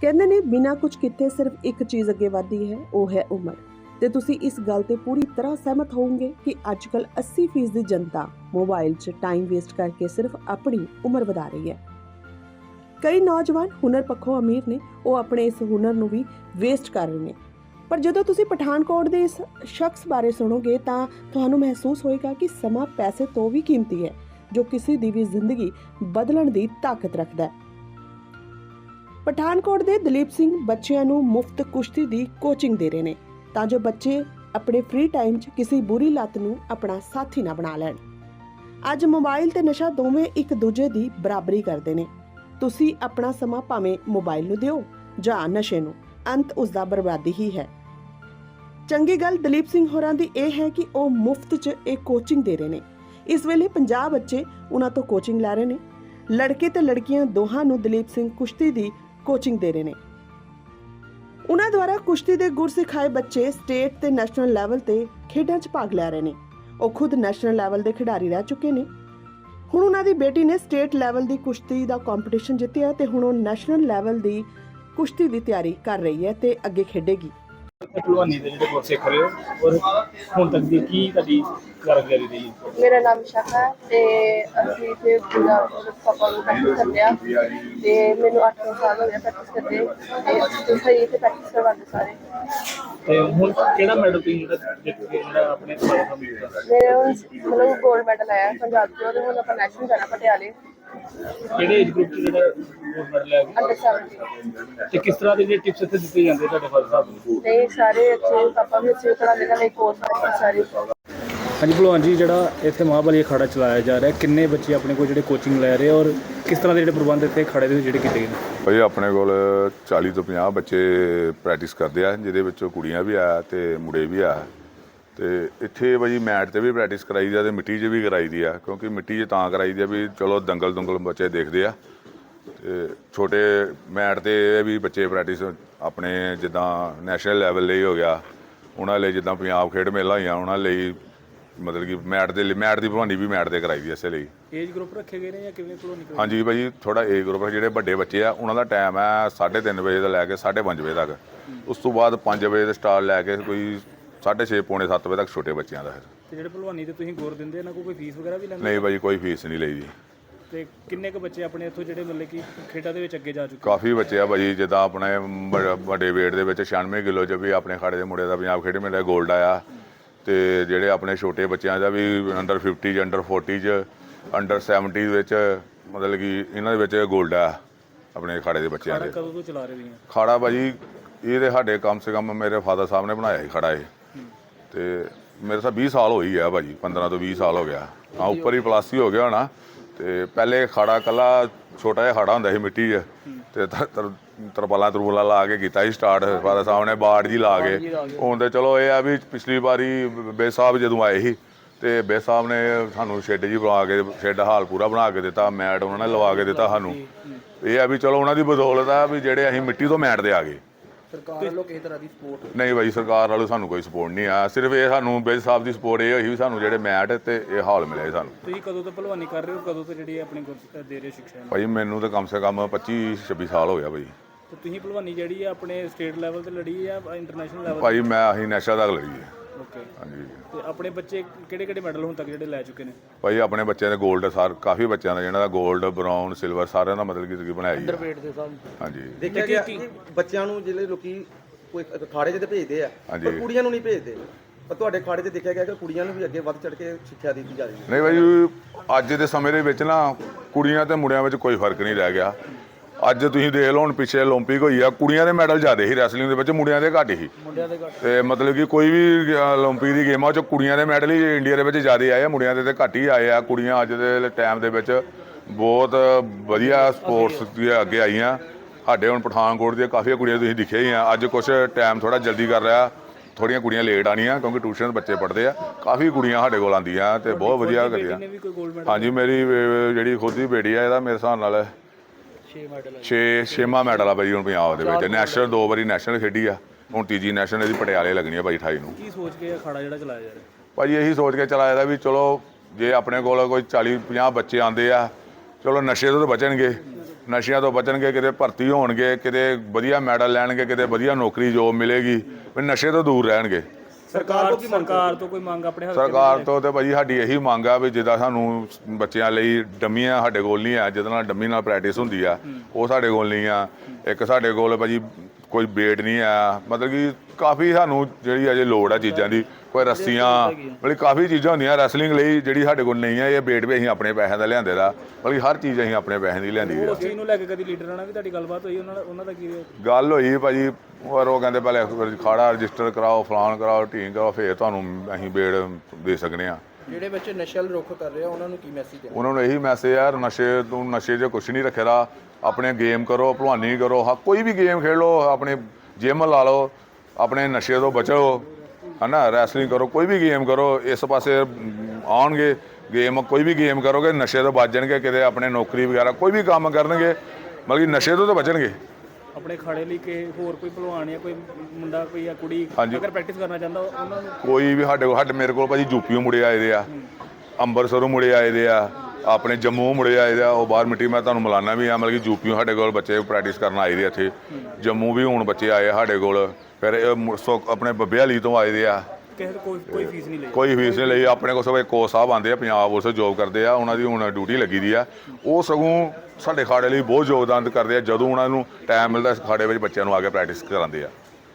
ਕਹਿੰਦੇ ਨੇ, ਬਿਨਾਂ ਕੁਝ ਕਿੱਥੇ ਸਿਰਫ ਇੱਕ ਚੀਜ਼ ਅੱਗੇ ਵਧਦੀ ਹੈ, ਉਹ ਹੈ ਉਮਰ। ਤੇ ਤੁਸੀਂ ਇਸ ਗੱਲ ਤੇ ਪੂਰੀ ਤਰ੍ਹਾਂ ਸਹਿਮਤ ਹੋਵੋਗੇ ਕਿ ਅੱਜਕੱਲ 80% ਦੀ ਜਨਤਾ ਮੋਬਾਈਲ 'ਚ ਟਾਈਮ ਵੇਸਟ ਕਰਕੇ ਸਿਰਫ ਆਪਣੀ ਉਮਰ ਵਧਾ ਰਹੀ ਹੈ। ਕਈ ਨੌਜਵਾਨ ਹੁਨਰ ਪੱਖੋਂ ਅਮੀਰ ਨੇ, ਉਹ ਆਪਣੇ ਇਸ ਹੁਨਰ ਨੂੰ ਵੀ ਵੇਸਟ ਕਰ ਰਹੇ ਨੇ। ਪਰ ਜਦੋਂ ਤੁਸੀਂ ਪਠਾਨਕੋਟ ਦੇ ਇਸ ਸ਼ਖਸ ਬਾਰੇ ਸੁਣੋਗੇ, ਤਾਂ ਤੁਹਾਨੂੰ ਮਹਿਸੂਸ ਹੋਏਗਾ ਕਿ ਸਮਾਂ ਪੈਸੇ ਤੋਂ ਵੀ ਕੀਮਤੀ ਹੈ, ਜੋ ਕਿਸੇ ਦੀ ਵੀ ਜ਼ਿੰਦਗੀ ਬਦਲਣ ਦੀ ਤਾਕਤ ਰੱਖਦਾ ਹੈ। ਪਠਾਨਕੋਟ ਦੇ ਦਲੀਪ ਸਿੰਘ ਬੱਚਿਆਂ ਨੂੰ ਮੁਫਤ ਕੁਸ਼ਤੀ ਦੀ ਕੋਚਿੰਗ ਦੇ ਰਹੇ ਨੇ, ਤਾਂ ਜੋ ਬੱਚੇ ਆਪਣੇ ਫ੍ਰੀ ਟਾਈਮ 'ਚ ਕਿਸੇ ਬੁਰੀ ਲੱਤ ਨੂੰ ਆਪਣਾ ਸਾਥੀ ਨਾ ਬਣਾ ਲੈਣ। ਅੱਜ ਮੋਬਾਈਲ ਤੇ ਨਸ਼ਾ ਦੋਵੇਂ ਇੱਕ ਦੂਜੇ ਦੀ ਬਰਾਬਰੀ ਕਰਦੇ ਨੇ। ਤੁਸੀਂ ਆਪਣਾ ਸਮਾਂ ਭਾਵੇਂ ਮੋਬਾਈਲ ਨੂੰ ਦਿਓ ਜਾਂ ਨਸ਼ੇ ਨੂੰ, ਅੰਤ ਉਸ ਦਾ ਬਰਬਾਦੀ ਹੀ ਹੈ। ਚੰਗੀ ਗੱਲ ਦਲੀਪ ਸਿੰਘ ਹੋਰਾਂ ਦੀ ਇਹ ਹੈ ਕਿ ਉਹ ਮੁਫਤ 'ਚ ਇਹ ਕੋਚਿੰਗ ਦੇ ਰਹੇ ਨੇ। ਇਸ ਵੇਲੇ 50 ਬੱਚੇ ਉਹਨਾਂ ਤੋਂ ਕੋਚਿੰਗ ਲੈ ਰਹੇ ਨੇ। ਲੜਕੇ ਤੇ ਲੜਕੀਆਂ ਦੋਹਾਂ ਨੂੰ ਦਲੀਪ ਸਿੰਘ ਕੁਸ਼ਤੀ ਦੀ ਕੋਚਿੰਗ ਦੇ ਰਹੇ ਨੇ। ਉਹਨਾਂ ਦੁਆਰਾ ਕੁਸ਼ਤੀ ਦੇ ਗੁਰ ਸਿਖਾਏ ਬੱਚੇ ਸਟੇਟ ਤੇ ਨੈਸ਼ਨਲ ਲੈਵਲ ਤੇ ਖੇਡਾਂ 'ਚ ਭਾਗ ਲੈ ਰਹੇ ਨੇ। ਉਹ ਖੁਦ ਨੈਸ਼ਨਲ ਲੈਵਲ ਦੇ ਖਿਡਾਰੀ ਰਹਿ ਚੁੱਕੇ ਨੇ। ਹੁਣ ਉਹਨਾਂ ਦੀ ਬੇਟੀ ਨੇ ਸਟੇਟ ਲੈਵਲ ਦੀ ਕੁਸ਼ਤੀ ਦਾ ਕੰਪੀਟੀਸ਼ਨ ਜਿੱਤਿਆ ਤੇ ਹੁਣ ਉਹ ਨੈਸ਼ਨਲ ਲੈਵਲ ਦੀ ਕੁਸ਼ਤੀ ਦੀ ਤਿਆਰੀ ਕਰ ਰਹੀ ਹੈ ਤੇ ਅੱਗੇ ਖੇਡੇਗੀ। ਭਲਵਾਨੀ ਦੇ ਜਿਹੜੇ ਕੋਰਸ ਰਹੇ ਹੋ ਔਰ ਹੁਣ ਤੱਕ ਦੀ ਕੀ ਤੁਹਾਡੀ ਕਾਰਗੁਜ਼ਾਰੀ ਰਹੀ? ਮੇਰਾ ਨਾਮ ਸ਼ਾਖਾ ਹੈ ਤੇ ਅਸੀਂ ਇੱਥੇ ਪੂਰਾ ਪਾਪਾ ਨੂੰ ਪ੍ਰੈਕਟਿਸ ਕਰਦੇ ਆ ਤੇ ਮੈਨੂੰ 8 ਸਾਲ ਹੋ ਗਏ ਪ੍ਰੈਕਟਿਸ ਕਰਦੇ ਤੇ ਅਸੀਂ ਤੋਂ ਸਹੀ ਤੇ ਪ੍ਰੈਕਟਿਸ ਕਰਵਾਉਂਦੇ ਸਾਰੇ। ਤੇ ਹੁਣ ਕਿਹੜਾ ਮੈਡਲ ਤੁਸੀਂ ਜਿਹੜਾ ਜਿੱਤ ਕੇ ਜਿਹੜਾ ਆਪਣੇ ਸਾਰਾ ਕੰਮ ਕੀਤਾ ਮੇਰੇ ਮਤਲਬ ਗੋਲਡ ਮੈਡਲ ਆਇਆ ਪੰਜਾਬ ਤੋਂ ਤੇ ਹੁਣ ਆਪਾਂ ਨੈਸ਼ਨਲ ਜਾਣਾ ਪਟਿਆਲੇ। ਕਿਹੜੇ ਏਜ ਗਰੁੱਪ ਚ ਜਿਹੜਾ ਗੋਲਡ ਮੈਡਲ ਆ ਅੰਡਰ 17 ਤੇ ਕਿਸ ਤਰ੍ਹਾਂ ਦੇ ਜਿਹੜੇ ਟਿਪਸ ਇੱਥੇ ਦਿੱਤੇ ਜਾਂਦੇ ਤੁਹਾਡੇ ਫਾਦਰ ਸਾਹਿਬ ਨੂੰ? ਤੇ ਸਾਰੇ ਅੱਛੇ ਪਾਪਾ ਵੀ ਅੱਛੇ ਪੜਾਉਂਦੇ ਨੇ ਕੋਰਸ ਸਾਰੇ। ਹਾਂਜੀ ਭਲਵਾਨ ਜੀ ਜਿਹੜਾ ਇੱਥੇ ਮਹਾਬਲੀ ਅਖਾੜਾ ਚਲਾਇਆ ਜਾ ਰਿਹਾ ਕਿੰਨੇ ਬੱਚੇ ਆਪਣੇ ਕੋਲ ਜਿਹੜੇ ਕੋਚਿੰਗ ਲੈ ਰਹੇ ਔਰ ਕਿਸ ਤਰ੍ਹਾਂ ਦੇ ਜਿਹੜੇ ਪ੍ਰਬੰਧ ਇੱਥੇ ਅਖਾੜੇ ਦੇ ਜਿਹੜੇ ਕੀਤੇ ਗਏ ਨੇ? ਭਾਈ ਆਪਣੇ ਕੋਲ 40 ਤੋਂ 50 ਬੱਚੇ ਪ੍ਰੈਕਟਿਸ ਕਰਦੇ ਆ ਜਿਹਦੇ ਵਿੱਚੋਂ ਕੁੜੀਆਂ ਵੀ ਆ ਤੇ ਮੁੰਡੇ ਵੀ ਆ। ਤੇ ਇੱਥੇ ਭਾਜੀ ਮੈਟ ਤੇ ਵੀ ਪ੍ਰੈਕਟਿਸ ਕਰਾਈ ਦੀ ਆ ਤੇ ਮਿੱਟੀ 'ਚ ਵੀ ਕਰਾਈ ਦੀ ਆ ਕਿਉਂਕਿ ਮਿੱਟੀ 'ਚ ਤਾਂ ਕਰਾਈ ਦੀ ਆ ਵੀ ਚਲੋ ਦੰਗਲ ਦੁੰਗਲ ਬੱਚੇ ਦੇਖਦੇ ਆ। ਤੇ ਛੋਟੇ ਮੈਟ ਤੇ ਇਹ ਵੀ ਬੱਚੇ ਪ੍ਰੈਕਟਿਸ ਆਪਣੇ ਜਿੱਦਾਂ ਨੈਸ਼ਨਲ ਲੈਵਲ ਲਈ ਹੋ ਗਿਆ ਉਹਨਾਂ ਲਈ ਜਿੱਦਾਂ ਪੰਜਾਬ ਖੇਡ ਮੇਲਾ ਹੋਈਆਂ ਉਹਨਾਂ ਲਈ ਮਤਲਬ ਕਿ ਮੈਟ ਦੇ ਲਈ ਮੈਟ ਦੀ ਭਲਵਾਨੀ ਵੀ ਮੈਟ ਤੇ ਕਰਾਈ ਦੀ ਇਸੇ ਲਈ। ਏਜ ਗਰੁੱਪ ਰੱਖੇ ਗਏ ਨੇ ਜਾਂ ਕਿਵੇਂ ਭਲਵਾਨੀ ਕਰਵਾਈ? ਹਾਂਜੀ ਭਾਜੀ ਥੋੜਾ ਏ ਗਰੁੱਪ ਜਿਹੜੇ ਵੱਡੇ ਬੱਚੇ ਆ ਉਹਨਾਂ ਦਾ ਟਾਈਮ ਹੈ 3:30 ਵਜੇ ਤੋਂ ਲੈ ਕੇ 5:30 ਵਜੇ ਤੱਕ। ਉਸ ਤੋਂ ਬਾਅਦ 5 ਵਜੇ ਦੇ ਸਟਾਰਟ ਲੈ ਕੇ ਕੋਈ 6:30 ਪੌਣੇ 7 ਵਜੇ ਤੱਕ ਛੋਟੇ ਬੱਚਿਆਂ ਦਾ ਹੈ। ਤੇ ਜਿਹੜੇ ਭਲਵਾਨੀ ਤੇ ਤੁਸੀਂ ਗੁਰ ਦਿੰਦੇ ਇਹਨਾਂ ਕੋਲ ਕੋਈ ਫੀਸ ਵਗੈਰਾ ਵੀ ਲੈਂਦੇ? ਨਹੀਂ ਭਾਜੀ ਕੋਈ ਫੀਸ ਨਹੀਂ ਲਈ ਜੀ। ਤੇ ਕਿੰਨੇ ਕੁ ਬੱਚੇ ਆਪਣੇ ਇੱਥੋਂ ਜਿਹੜੇ ਮਤਲਬ ਕਿ ਖੇਡਾਂ ਦੇ ਵਿੱਚ ਅੱਗੇ ਜਾ ਚੁੱਕੇ? ਕਾਫੀ ਬੱਚੇ ਆ ਭਾਜੀ ਜਿੱਦਾਂ ਆਪਣੇ ਵੱਡੇ weight ਦੇ ਵਿੱਚ 96 ਕਿਲੋ ਚ ਵੀ ਆਪਣੇ ਖਾੜੇ ਦੇ ਮੁੰਡੇ ਦਾ ਪੰਜਾਬ ਖੇਡ ਮੇਲਾ 골ਡ ਆਇਆ। ਤੇ ਜਿਹੜੇ ਆਪਣੇ ਛੋਟੇ ਬੱਚਿਆਂ ਦਾ ਵੀ ਅੰਡਰ 50 ਚ ਅੰਡਰ 40 ਚ ਅੰਡਰ 70 ਦੇ ਵਿੱਚ ਮਤਲਬ ਕਿ ਇਹਨਾਂ ਦੇ ਵਿੱਚ 골ਡ ਆ ਆਪਣੇ ਖਾੜੇ ਦੇ ਬੱਚਿਆਂ ਦੇ। ਕਦੋਂ ਤੋਂ ਚਲਾ ਰਹੇ ਵੀ ਖਾੜਾ ਭਾਜੀ ਇਹ ਤੇ ਸਾਡੇ ਕਮ ਸੇ ਕਮ ਮੇਰੇ ਫਾਦਰ ਸਾਹਿਬ ਨੇ ਬਣਾਇਆ ਸੀ ਖੜਾ ਇਹ। ਤੇ ਮੇਰੇ ਸਾਹ 20 ਸਾਲ ਹੋਈ ਆ ਭਾਜੀ 15 ਤੋਂ 20 ਸਾਲ ਹੋ ਗਿਆ। ਹਾਂ ਉੱਪਰ ਹੀ ਪਲਾਸੀ ਹੋ ਗਿਆ ਹੋਣਾ। ਤੇ ਪਹਿਲੇ ਖਾੜਾ ਕੱਲਾ ਛੋਟਾ ਜਿਹਾ ਖਾੜਾ ਹੁੰਦਾ ਸੀ ਮਿੱਟੀ 'ਚ ਤੇ ਤਰ- ਤਰ- ਤਰਪਾਲਾਂ ਤਰਪਾਲਾਂ ਲਾ ਕੇ ਕੀਤਾ ਸੀ ਸਟਾਰਟ ਫਾਦਰ ਸਾਹਿਬ ਨੇ ਬਾੜ ਜੀ ਲਾ ਕੇ। ਹੁਣ ਤੇ ਚਲੋ ਇਹ ਆ ਵੀ ਪਿਛਲੀ ਵਾਰੀ ਬੇ ਸਾਹਿਬ ਜਦੋਂ ਆਏ ਸੀ ਤੇ ਬੇ ਸਾਹਿਬ ਨੇ ਸਾਨੂੰ ਸ਼ੈੱਡ ਜੀ ਬਣਾ ਕੇ ਸ਼ੈੱਡ ਹਾਲ ਪੂਰਾ ਬਣਾ ਕੇ ਦਿੱਤਾ ਮੈਟ ਉਹਨਾਂ ਨੇ ਲਵਾ ਕੇ ਦਿੱਤਾ ਸਾਨੂੰ। ਇਹ ਆ ਵੀ ਚਲੋ ਉਹਨਾਂ ਦੀ ਬਦੌਲਤ ਆ ਵੀ ਜਿਹੜੇ ਅਸੀਂ ਮਿੱਟੀ ਤੋਂ ਮੈਟ ਤੇ ਆ ਗਏ। ਸਰਕਾਰ ਵੱਲੋਂ ਕਿਸੇ ਤਰ੍ਹਾਂ ਦੀ ਸਪੋਰਟ ਨਹੀਂ ਬਾਈ ਸਰਕਾਰ ਵੱਲੋਂ ਸਾਨੂੰ ਕੋਈ ਸਪੋਰਟ ਨਹੀਂ ਆ ਸਿਰਫ ਇਹ ਸਾਨੂੰ ਬੇਜ ਸਾਹਿਬ ਦੀ ਸਪੋਰਟ ਇਹ ਹੋਈ ਵੀ ਸਾਨੂੰ ਜਿਹੜੇ ਮੈਟ ਤੇ ਇਹ ਹਾਲ ਮਿਲੇ ਸਾਨੂੰ। ਤੁਸੀਂ ਕਦੋਂ ਤੋਂ ਭਲਵਾਨੀ ਕਰ ਰਹੇ ਹੋ? ਕਦੋਂ ਤੋਂ ਜਿਹੜੀ ਆਪਣੀ ਗੁਰ ਦੇ ਰਹੇ ਹੋ ਸਿੱਖਿਆ ਨੂੰ? ਭਾਈ ਮੈਨੂੰ ਤਾਂ ਕਮ ਸੇ ਕਮ 25 26 ਸਾਲ ਹੋ ਗਿਆ ਭਾਈ ਤੇ ਤੁਸੀਂ ਭਲਵਾਨੀ ਜਿਹੜੀ ਹੈ ਆਪਣੇ ਸਟੇਟ ਲੈਵਲ ਤੇ ਲੜੀ ਹੈ ਜਾਂ ਇੰਟਰਨੈਸ਼ਨਲ ਲੈਵਲ ਭਾਈ ਮੈਂ ਅਸੀਂ ਨੈਸ਼ਨਲ ਤੱਕ ਲੜੀ ਹੈ ਓਕੇ ਹਾਂਜੀ। ਤੇ ਆਪਣੇ ਬੱਚੇ ਕਿਹੜੇ ਕਿਹੜੇ ਮੈਡਲ ਹੁਣ ਤੱਕ ਜਿਹੜੇ ਲੈ ਚੁੱਕੇ ਨੇ? ਭਾਈ ਆਪਣੇ ਬੱਚਿਆਂ ਦੇ 골ਡ ਸਾਰ ਕਾਫੀ ਬੱਚਿਆਂ ਦਾ ਜਿਹਨਾਂ ਦਾ 골ਡ ਬ੍ਰਾਊਨ ਸਿਲਵਰ ਸਾਰਿਆਂ ਦਾ ਮਤਲਬ ਕਿ ਤੁਸੀਂ ਬਣਾਇਆ ਹੀ। ਦੇ ਹਾਂਜੀ। ਦੇਖਿਆ ਗਿਆ ਕਿ ਬੱਚਿਆਂ ਨੂੰ ਜਿਹੜੇ ਲੋਕੀ ਕੋਈ ਅਖਾੜੇ 'ਚ ਤੇ ਭੇਜਦੇ ਆ ਹਾਂਜੀ। ਪਰ ਕੁੜੀਆਂ ਨੂੰ ਨਹੀਂ ਭੇਜਦੇ। ਪਰ ਤੁਹਾਡੇ ਅਖਾੜੇ 'ਤੇ ਦੇਖਿਆ ਗਿਆ ਕਿ ਕੁੜੀਆਂ ਨੂੰ ਵੀ ਅੱਗੇ ਵੱਧ ਚੜ ਕੇ ਸਿੱਖਿਆ ਦਿੱਤੀ ਜਾ ਰਹੀ ਹੈ। ਨਹੀਂ ਭਾਈ ਅੱਜ ਦੇ ਸਮੇਂ ਦੇ ਵਿੱਚ ਨਾ ਕੁੜੀਆਂ ਤੇ ਮੁੰਡਿਆਂ ਵਿੱਚ ਕੋਈ ਫ਼ਰਕ ਨਹੀਂ ਰਹਿ ਗਿਆ। ਅੱਜ ਤੁਸੀਂ ਦੇਖ ਲਓ ਹੁਣ ਪਿੱਛੇ 올림픽 ਹੋਈ ਆ ਕੁੜੀਆਂ ਦੇ ਮੈਡਲ ਜ਼ਿਆਦੇ ਸੀ ਰੈਸਲਿੰਗ ਦੇ ਵਿੱਚ ਮੁੰਡਿਆਂ ਦੇ ਘੱਟ ਸੀ। ਮੁੰਡਿਆਂ ਤੇ ਮਤਲਬ ਕਿ ਕੋਈ ਵੀ 올림픽 ਦੀ ਗੇਮਾਂ 'ਚ ਕੁੜੀਆਂ ਦੇ ਮੈਡਲ ਹੀ ਇੰਡੀਆ ਦੇ ਵਿੱਚ ਜ਼ਿਆਦੇ ਆਏ ਆ ਮੁੰਡਿਆਂ ਦੇ ਤੇ ਘੱਟ ਹੀ ਆਏ ਆ। ਕੁੜੀਆਂ ਅੱਜ ਦੇ ਟਾਈਮ ਦੇ ਵਿੱਚ ਬਹੁਤ ਵਧੀਆ ਸਪੋਰਟਸ ਦੇ ਅੱਗੇ ਆਈਆਂ। ਸਾਡੇ ਹੁਣ ਪਠਾਨਕੋਟ ਦੀਆਂ ਕਾਫੀ ਕੁੜੀਆਂ ਤੁਸੀਂ ਦਿਖੇ ਹੀ ਆ। ਅੱਜ ਕੁਝ ਟਾਈਮ ਥੋੜਾ ਜਲਦੀ ਕਰ ਰਿਹਾ। ਥੋੜੀਆਂ ਕੁੜੀਆਂ ਲੇਟ ਆਣੀਆਂ ਕਿਉਂਕਿ ਟਿਊਸ਼ਨ ਬੱਚੇ ਪੜਦੇ ਆ। ਕਾਫੀ ਕੁੜੀਆਂ ਸਾਡੇ ਕੋਲ ਆਂਦੀਆਂ ਤੇ ਬਹੁਤ ਵਧੀਆ ਕਰਦੀਆਂ ਹਾਂਜੀ ਮੇਰੀ ਜਿਹੜੀ ਖੁਦ ਦੀ ਬੇਟੀ ਆ ਇਹਦਾ ਮੇਰੇ ਹਿਸਾਬ ਨਾਲ 6 ਮੈਡਲ 6 ਛੇਵਾਂ ਮੈਡਲ ਆ ਬਾਈ ਹੁਣ ਪੰਜਾਬ ਦੇ ਵਿੱਚ। ਨੈਸ਼ਨਲ ਦੋ ਵਾਰੀ ਨੈਸ਼ਨਲ ਖੇਡੀ ਆ। ਹੁਣ ਤੀਜੀ ਨੈਸ਼ਨਲ ਇਹਦੀ ਪਟਿਆਲੇ ਲੱਗਣੀ ਆ ਬਾਈ 28 ਨੂੰ। ਕੀ ਸੋਚ ਕੇ ਅਖਾੜਾ ਜਿਹੜਾ ਚਲਾਇਆ ਜਾ ਰਿਹਾ? ਭਾਜੀ ਇਹੀ ਸੋਚ ਕੇ ਚਲਾਇਆ ਦਾ ਵੀ ਚਲੋ ਜੇ ਆਪਣੇ ਕੋਲ ਕੋਈ 40 50 ਬੱਚੇ ਆਂਦੇ ਆ ਚਲੋ ਨਸ਼ੇ ਤੋਂ ਤਾਂ ਬਚਣਗੇ। ਨਸ਼ਿਆਂ ਤੋਂ ਬਚਣਗੇ ਕਿਤੇ ਭਰਤੀ ਹੋਣਗੇ ਕਿਤੇ ਵਧੀਆ ਮੈਡਲ ਲੈਣਗੇ ਕਿਤੇ ਵਧੀਆ ਨੌਕਰੀ ਜੋਬ ਮਿਲੇਗੀ ਵੀ ਨਸ਼ੇ ਤੋਂ ਦੂਰ ਰਹਿਣਗੇ। ਸਰਕਾਰ ਸਰਕਾਰ ਤੋਂ ਕੋਈ ਮੰਗ ਆਪਣੇ 'ਚ ਸਰਕਾਰ ਤੋਂ ਤੇ ਭਾਜੀ ਸਾਡੀ ਇਹੀ ਮੰਗ ਆ ਵੀ ਜਿੱਦਾਂ ਸਾਨੂੰ ਬੱਚਿਆਂ ਲਈ ਡੰਮੀਆਂ ਸਾਡੇ ਕੋਲ ਨਹੀਂ ਆ ਜਿਹਦੇ ਨਾਲ ਡੰਮੀ ਨਾਲ ਪ੍ਰੈਕਟਿਸ ਹੁੰਦੀ ਆ ਉਹ ਸਾਡੇ ਕੋਲ ਨਹੀਂ ਆ। ਇੱਕ ਸਾਡੇ ਕੋਲ ਭਾਜੀ ਕੋਈ ਬੇਟ ਨਹੀਂ ਆ ਮਤਲਬ ਕਿ ਕਾਫੀ ਸਾਨੂੰ ਜਿਹੜੀ ਅਜੇ ਲੋੜ ਆ ਚੀਜ਼ਾਂ ਦੀ ਕੋਈ ਰੱਸੀਆਂ ਮਤਲਬ ਕਾਫੀ ਚੀਜ਼ਾਂ ਹੁੰਦੀਆਂ ਰੈਸਲਿੰਗ ਲਈ ਜਿਹੜੀ ਸਾਡੇ ਕੋਲ ਨਹੀਂ ਆ ਇਹ ਬੇਟ ਵੀ ਅਸੀਂ ਆਪਣੇ ਪੈਸਿਆਂ ਦਾ ਲਿਆਂਦੇ ਦਾ ਮਤਲਬ ਕਿ ਹਰ ਚੀਜ਼ ਅਸੀਂ ਆਪਣੇ ਪੈਸਿਆਂ ਦੀ ਲਿਆਂਦੀ ਆ। ਚੀਜ਼ ਨੂੰ ਲੈ ਕੇ ਕਦੀ ਲੀਡਰਾਂ ਨਾਲ ਵੀ ਤੁਹਾਡੀ ਗੱਲਬਾਤ ਹੋਈ ਉਹਨਾਂ ਉਹਨਾਂ ਦਾ ਕੀ ਗੱਲ ਹੋਈ ਭਾਜੀ ਔਰ ਉਹ ਕਹਿੰਦੇ ਪਹਿਲੇ ਖਾੜਾ ਰਜਿਸਟਰ ਕਰਾਓ ਫਲਾਨ ਕਰਾਓ ਢੀਂਗ ਕਰਾਓ ਫੇਰ ਤੁਹਾਨੂੰ ਅਸੀਂ ਬੇੜ ਦੇ ਸਕਨੇ ਆ। ਜਿਹੜੇ ਬੱਚੇ ਨਸ਼ੇ ਰੁੱਖ ਕਰ ਰਹੇ ਆ, ਉਹਨਾਂ ਨੂੰ ਕੀ ਮੈਸੇਜ ਦੇਣਾ? ਉਹਨਾਂ ਨੂੰ ਇਹੀ ਮੈਸੇਜ ਯਾਰ ਨਸ਼ੇ ਤੋਂ ਨਸ਼ੇ 'ਚ ਕੁਛ ਨਹੀਂ ਰੱਖੇਦਾ ਆਪਣੇ ਗੇਮ ਕਰੋ, ਭਲਵਾਨੀ ਕਰੋ, ਹਾਂ, ਕੋਈ ਵੀ ਗੇਮ ਖੇਡ ਲਓ, ਆਪਣੇ ਜਿਮ ਲਾ ਲਓ, ਆਪਣੇ ਨਸ਼ੇ ਤੋਂ ਬਚੋ, ਹਨਾ ਰੈਸਲਿੰਗ ਕਰੋ, ਕੋਈ ਵੀ ਗੇਮ ਕਰੋ, ਇਸ ਪਾਸੇ ਆਉਣਗੇ ਗੇਮ ਕੋਈ ਵੀ ਗੇਮ ਕਰੋਗੇ, ਨਸ਼ੇ ਤੋਂ ਬਚ ਜਾਣਗੇ, ਕਿਤੇ ਆਪਣੇ ਨੌਕਰੀ ਵਗੈਰਾ ਕੋਈ ਵੀ ਕੰਮ ਕਰਨਗੇ, ਮਤਲਬ ਕਿ ਨਸ਼ੇ ਤੋਂ ਤਾਂ ਬਚਣਗੇ। ਆਪਣੇ ਖਾੜੇ ਲਈ ਕਿ ਹੋਰ ਕੋਈ ਭਲਵਾਨ ਜਾਂ ਕੋਈ ਮੁੰਡਾ ਕੋਈ ਜਾਂ ਕੁੜੀ ਹਾਂਜੀ। ਅਗਰ ਪ੍ਰੈਕਟਿਸ ਕਰਨਾ ਚਾਹੁੰਦਾ ਉਹਨਾਂ ਨੂੰ ਕੋਈ ਵੀ ਸਾਡੇ ਕੋਲ ਸਾਡੇ ਮੇਰੇ ਕੋਲ ਭਾਜੀ ਯੂਪੀਓ ਮੁੜੇ ਆਏ ਦੇ ਆ ਅੰਮ੍ਰਿਤਸਰੋਂ ਮੁੜੇ ਆਏ ਦੇ ਆ ਆਪਣੇ ਜੰਮੂ ਮੁੜੇ ਆਏ ਦੇ ਆ ਉਹ ਬਾਹਰ ਮਿੱਟੀ ਮੈਂ ਤੁਹਾਨੂੰ ਮਿਲਾਨਾ ਵੀ ਆ ਮਤਲਬ ਕਿ ਯੂਪੀਓ ਸਾਡੇ ਕੋਲ ਬੱਚੇ ਪ੍ਰੈਕਟਿਸ ਕਰਨ ਆਏ ਦੇ ਆ ਇੱਥੇ। ਜੰਮੂ ਵੀ ਹੁਣ ਬੱਚੇ ਆਏ ਆ ਸਾਡੇ ਕੋਲ ਫਿਰ ਇਹ ਸੋ ਆਪਣੇ ਬੱਬੇ ਵਾਲੀ ਤੋਂ ਆਏ ਦੇ ਆ। ਕਿਸੇ ਤੋਂ ਕੋਈ ਕੋਈ ਫੀਸ ਨਹੀਂ ਲਈ। ਕੋਈ ਫੀਸ ਨਹੀਂ ਲਈ। ਆਪਣੇ ਕੋਲ ਸਭ ਕੋਚ ਸਾਹਿਬ ਆਉਂਦੇ ਆ, ਪੰਜਾਬ ਪੁਲਿਸ ਜੋਬ ਕਰਦੇ ਆ। ਉਹਨਾਂ ਦੀ ਹੁਣ ਡਿਊਟੀ ਲੱਗੀ ਦੀ ਆ। ਉਹ ਸਗੋਂ ਸਾਡੇ ਖਾੜੇ ਲਈ ਬਹੁਤ ਯੋਗਦਾਨ ਕਰਦੇ ਆ। ਜਦੋਂ ਉਹਨਾਂ ਨੂੰ ਟਾਈਮ ਮਿਲਦਾ ਇਸ ਖਾੜੇ ਵਿੱਚ ਬੱਚਿਆਂ ਨੂੰ ਆ ਕੇ ਪ੍ਰੈਕਟਿਸ ਕਰਾਉਂਦੇ ਆ।